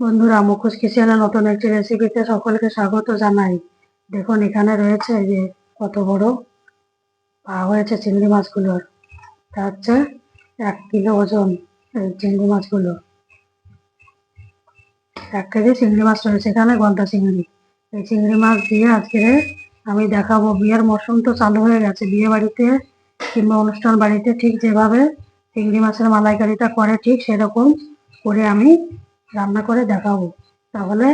বন্ধুরা, মুখোশ কিচেনে নতুন একটি রেসিপিতে সকলকে স্বাগত জানাই। দেখুন, এখানে রয়েছে যে কত বড় পা হয়েছে চিংড়ি মাছগুলোর। তা হচ্ছে এক কিলো ওজন এই চিংড়ি মাছগুলো। এক কেজি চিংড়ি মাছ রয়েছে এখানে গলদা চিংড়ি। এই চিংড়ি মাছ দিয়ে আজকে আমি দেখাবো, বিয়ের মরশুম তো চালু হয়ে গেছে। বিয়ে বাড়িতে কিংবা অনুষ্ঠান বাড়িতে ঠিক যেভাবে চিংড়ি মাছের মালাইকারিটা করে ঠিক সেরকম করে আমি রান্না করে দেখাবো। তাহলে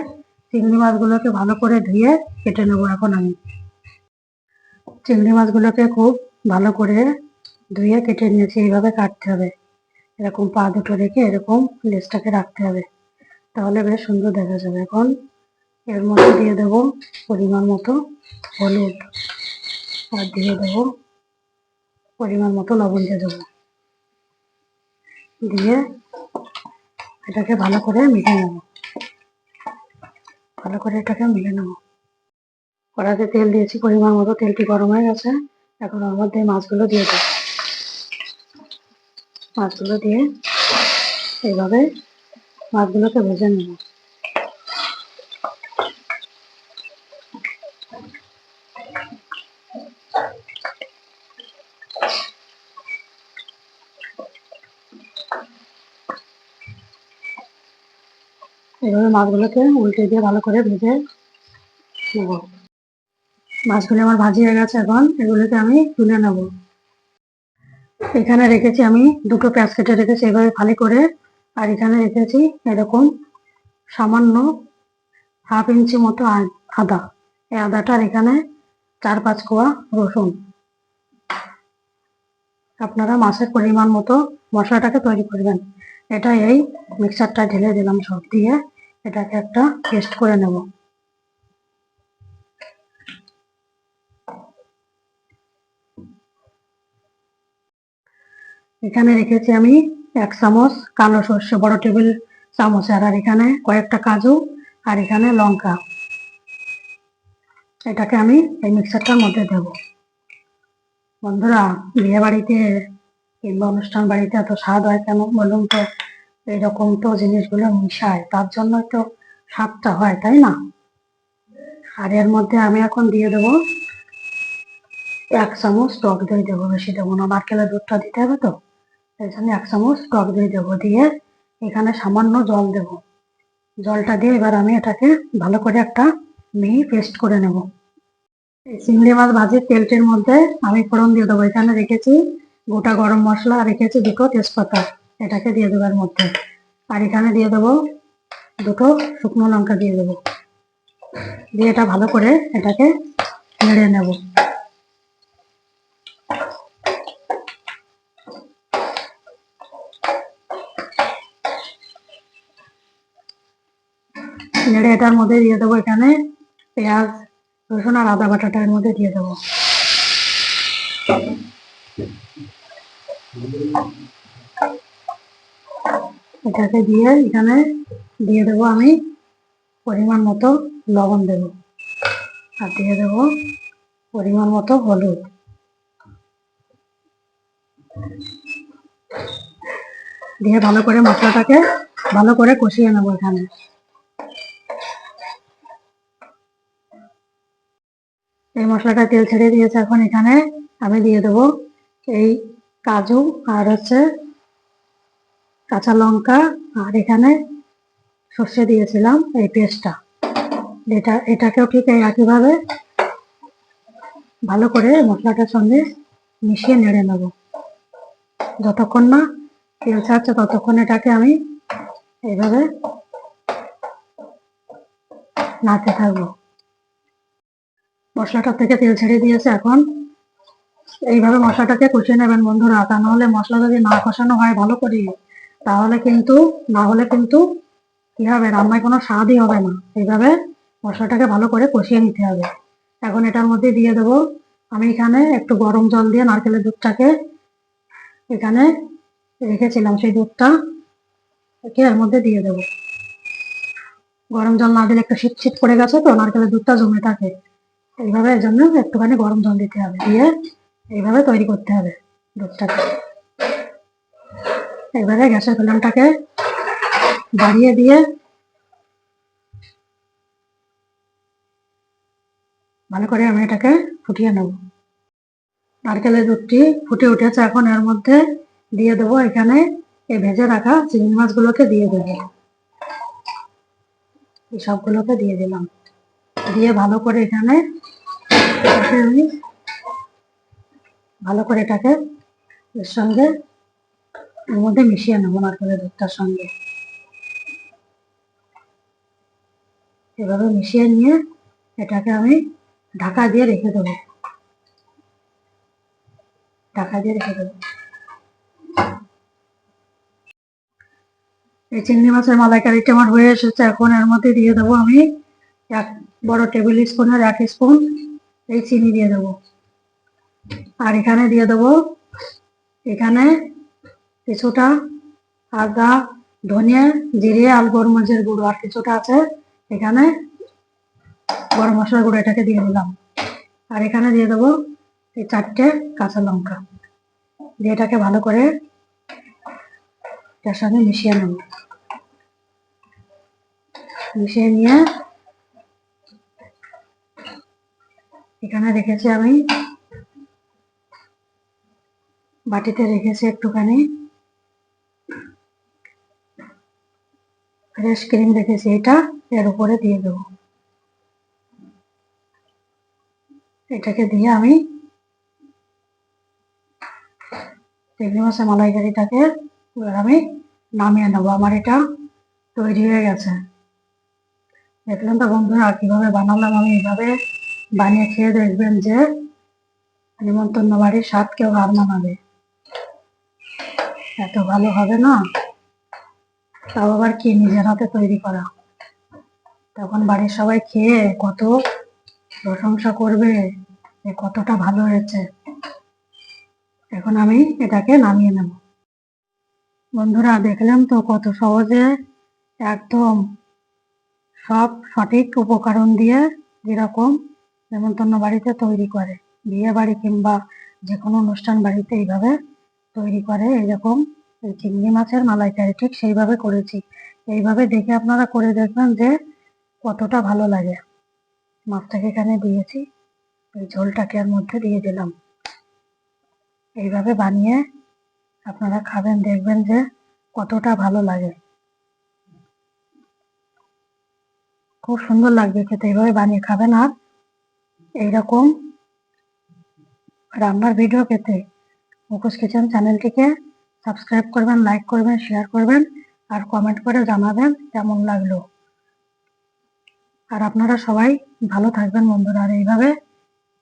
চিংড়ি মাছগুলোকে ভালো করে ধুয়ে কেটে নেব এখন আমি। চিংড়ি মাছগুলোকে খুব ভালো করে ধুয়ে কেটে নিয়েছি, এইভাবে কাটতে হবে। এরকম পা দুটো রেখে এরকম লেজটাকে রাখতে হবে। তাহলে বেশ সুন্দর দেখা যাবে। এখন এর মধ্যে দিয়ে দেবো পরিমাণ মতো হলুদ। আর দিয়ে দেবো পরিমাণ মতো লবণ দিয়ে দেবো। দিয়ে এটাকে ভালো করে মিশে নেব। ভালো করে এটাকে মিলে নেব। কড়াতে তেল দিয়েছি, পরিমাণ মতো। তেলটি গরম হয়ে গেছে। এখন ওর মধ্যে মাছগুলো দিয়ে দেব। মাছগুলো দিয়ে এইভাবে মাছগুলোকে ভেজে নেব। এইভাবে মাছগুলোকে উল্টে দিয়ে ভালো করে ভেজে নেব। মাছগুলো আমার ভাজি হয়ে গেছে এখন, এগুলোকে আমি তুলে নেব। এখানে রেখেছি আমি দুটো পেঁয়াজ কেটে রেখেছি এভাবে ফালি করে, আর এখানে রেখেছি এরকম সামান্য হাফ ইঞ্চি মতো আদা। এই আদাটার এখানে চার পাঁচ কোয়া রসুন। আপনারা মাছের পরিমাণ মতো মশলাটাকে তৈরি করবেন। এটা এই মিক্সারটা ঢেলে দিলাম সব দিয়ে। এটাকে একটা পেস্ট করে নেব। এখানে রেখেছি আমি এক চামচ কালো সর্ষে, বড় টেবিল চামচ আর এখানে কয়েকটা কাজু, আর এখানে লঙ্কা। এটাকে আমি এই মিক্সারটার মধ্যে দেব। বন্ধুরা, বিয়ে বাড়িতে কিংবা অনুষ্ঠান বাড়িতে এত স্বাদ হয় কেন বলুন তো? এরকম তো জিনিসগুলো মিশায়, তার জন্য তো স্বাদটা হয়, তাই না? আর এর মধ্যে আমি এখন দিয়ে দেবো এক চামচ টক দই দেবো, বেশি দেবো না নারকেলের দুধটা দিতে হবে তো? এই জন্য এক চামচ টক দই দেবো, দিয়ে এখানে সামান্য জল দেব। জলটা দিয়ে এবার আমি এটাকে ভালো করে একটা মিহি পেস্ট করে নেব। চিংড়ি মাছ ভাজির তেলটির মধ্যে আমি ফোড়ন দিয়ে দেবো, এখানে রেখেছি গোটা গরম মশলা রেখেছি দুটো তেজপাতা। এটাকে দিয়ে দেবো এর মধ্যে। আর এখানে দিয়ে দেবো দুটো শুকনো লঙ্কা দিয়ে দেবো। দিয়ে এটা ভালো করে এটাকে নেড়ে নেব। নেড়ে এটার মধ্যে দিয়ে দেবো এখানে পেঁয়াজ, রসুন আর আদা বাটাটা এর মধ্যে দিয়ে দেবো। এটাকে দিয়ে এখানে দিয়ে দেবো আমি পরিমাণ মতো লবণ দেব। আর দিয়ে দেবো পরিমাণ মতো হলুদ। দিয়ে ভালো করে মশলাটাকে ভালো করে কষিয়ে নেব এখানে। এই মশলাটা তেল ছেড়ে দিয়েছে, এখন এখানে আমি দিয়ে দেবো এই কাজু আর হচ্ছে কাঁচা লঙ্কা আর এখানে সর্ষে দিয়েছিলাম এই পেস্টটা। এটা, এটাকেও ঠিক একইভাবে ভালো করে মশলাটার সঙ্গে মিশিয়ে নেড়ে নেব। যতক্ষণ না তেল ছাড়ছে ততক্ষণ এটাকে আমি এইভাবে নাড়তে থাকব। মশলাটা থেকে তেল ছেড়ে দিয়েছে এখন। এইভাবে মশলাটাকে কষিয়ে নেবেন বন্ধুরা। তা নাহলে মশলা যদি না কষানো হয়, ভালো করে তাহলে কিন্তু না হলে কিন্তু কি হবে, রান্নায় কোনো স্বাদই হবে না। এইভাবে মশলাটাকে ভালো করে কষিয়ে নিতে হবে। এখন এটার মধ্যে দিয়ে দেবো, আমি এখানে একটু গরম জল দিয়ে নারকেলের দুধটাকে এখানে রেখেছিলাম, সেই দুধটা একে এর মধ্যে দিয়ে দেবো। গরম জল না দিলে একটু শীত শীত পড়ে গেছে তো, নারকেলের দুধটা জমে থাকে। এইভাবে এর জন্য একটুখানি গরম জল দিতে হবে, দিয়ে এইভাবে তৈরি করতে হবে দুধটাকে। এবারে গ্যাসের ফ্লেমটাকে বাড়িয়ে দিয়ে ভালো করে আমি এটাকে ফুটিয়ে নেব। নারকেলের দুধটি ফুটে উঠেছে, এখন এর মধ্যে দিয়ে দেবো এখানে এই ভেজে রাখা চিংড়ি মাছগুলোকে দিয়ে দেব। এই সবগুলোকে দিয়ে দিলাম। দিয়ে ভালো করে এখানে ভালো করে এটাকে এর সঙ্গে এর মধ্যে মিশিয়ে নেব নারকেলের দুধটার সঙ্গে। এভাবে মিশিয়ে নিয়ে এটাকে আমি ঢাকা দিয়ে রেখে দেবো। ঢাকা দিয়ে রেখে দেবো। এই চিংড়ি মাছের মালাইকারিটা আমার হয়ে এসেছে। এখন এর মধ্যে দিয়ে দেবো আমি এক বড় টেবিল স্পুনের এক স্পুন এই চিনি দিয়ে দেবো। আর এখানে দিয়ে দেবো, এখানে কিছুটা আদা, ধনিয়া, জিরে, আর গোলমরিচের গুঁড়ো। আর কিছুটা আছে এখানে গরম মশলার গুঁড়ো, এটাকে দিয়ে দিলাম। আর এখানে দিয়ে দেবো এই চারটে কাঁচা লঙ্কা। দিয়ে এটাকে ভালো করে এটার সঙ্গে মিশিয়ে নেব। মিশিয়ে নিয়ে এখানে রেখেছি আমি বাটিতে রেখেছি একটুখানি। ফ্রেশ ক্রিম রেখেছি, এটা এর উপরে দিয়ে দেবো। এটাকে দিয়ে আমি চিংড়ি মাছের মালাইকারিটাকে এবার আমি নামিয়ে নেব। আমার এটা তৈরি হয়ে গেছে। দেখলেন তো বন্ধুরা, কীভাবে বানালাম আমি এইভাবে বানিয়ে খেয়ে দেখবেন যে নিমন্ত্রণ বাড়ির স্বাদ কেউ হার মানাবে। এত ভালো হবে না? তাও আবার কি নিজের হাতে তৈরি করা? তখন বাড়ির সবাই খেয়ে কত প্রশংসা করবে যে কতটা ভালো হয়েছে। এখন আমি এটাকে নামিয়ে নেব। বন্ধুরা, দেখলাম তো কত সহজে একদম সব সঠিক উপকরণ দিয়ে যেরকম নেমন্তন্ন বাড়িতে তৈরি করে। বিয়ে বাড়ি কিংবা যে কোনো অনুষ্ঠান বাড়িতে এইভাবে তৈরি করে এরকম চিংড়ি মাছের মালাইকারি ঠিক সেইভাবে করেছি। এইভাবে দেখে আপনারা করে দেখবেন যে কতটা ভালো লাগে। মাছটাকে এখানে দিয়েছি, এই ঝোলটাকে এর মধ্যে দিয়ে দিলাম। এইভাবে বানিয়ে আপনারা খাবেন, দেখবেন যে কতটা ভালো লাগে। খুব সুন্দর লাগবে খেতে, এইভাবে বানিয়ে খাবেন আর এইরকম রান্নার ভিডিও পেতে মুখোশ কিচেন চ্যানেলটিকে সাবস্ক্রাইব করবেন লাইক করবেন শেয়ার করবেন আর কমেন্ট করে জানাবেন কেমন লাগল। আর আপনারা সবাই ভালো থাকবেন বন্ধুরা। আর এইভাবে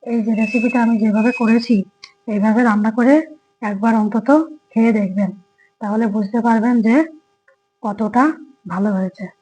এই যে রেসিপিটা আমি যেভাবে করেছি, এইভাবে রান্না করে একবার অন্তত খেয়ে দেখবেন। তাহলে বুঝতে পারবেন যে কতটা ভালো হয়েছে।